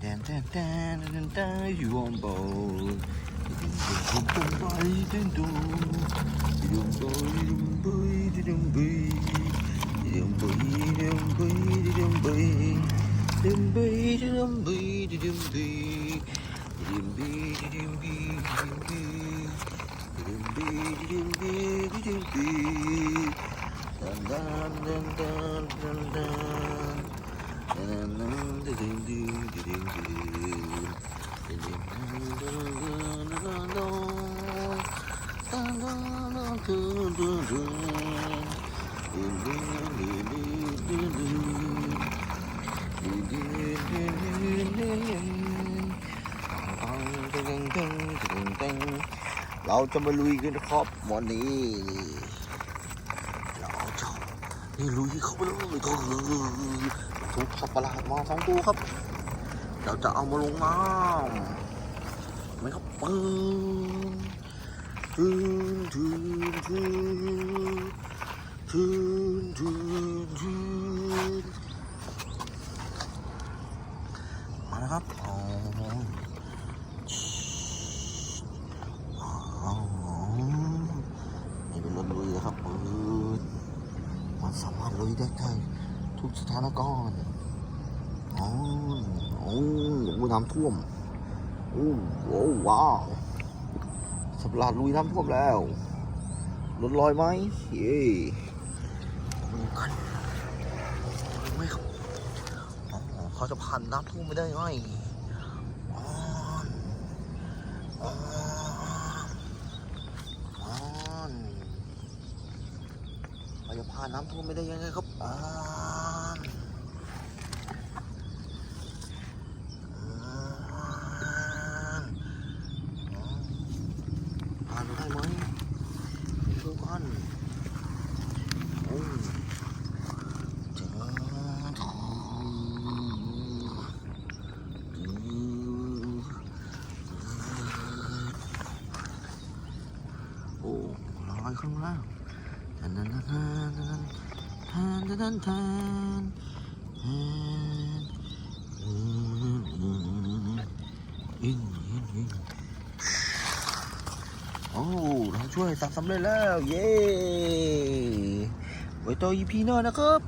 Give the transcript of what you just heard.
แดนแดนแดนแดนแดนอยู่บ เราจะมาลุยกันนะครับวันนี้เราจะนี่ลุยเข้าไปเลยก็คือถูกสัตว์ประหลาดมาสองตัวครับ เราจะเอามาลงน้ำไหมครับปืน ทืนทืนทืนทืนทืนทืนมาแล้วครับอ๋ออ๋อนี่เป็นรถลุยนะครับปืนมันสามารถลุยได้ได้ทุกสถานการณ์อ๋อโอ้โหน้ำท่วมโอ้โหว้าว สับหลาดลุยน้ำท่วมแล้วรถลอยไหมเย้กันดูไหมครับเขาจะผ่านน้ำท่วมไม่ได้ไงอ๋ออ๋ออ่านเราจะผ่านน้ำท่วมไม่ได้ยังไงครับอ่า อนโอ้ลอยข้างล่างทันทันทันทันทันทันทันอินอินอิน อ้เราช่วยทำสำเร็จแล้ว เย้ไว้ต่อ EP หน้านะครับ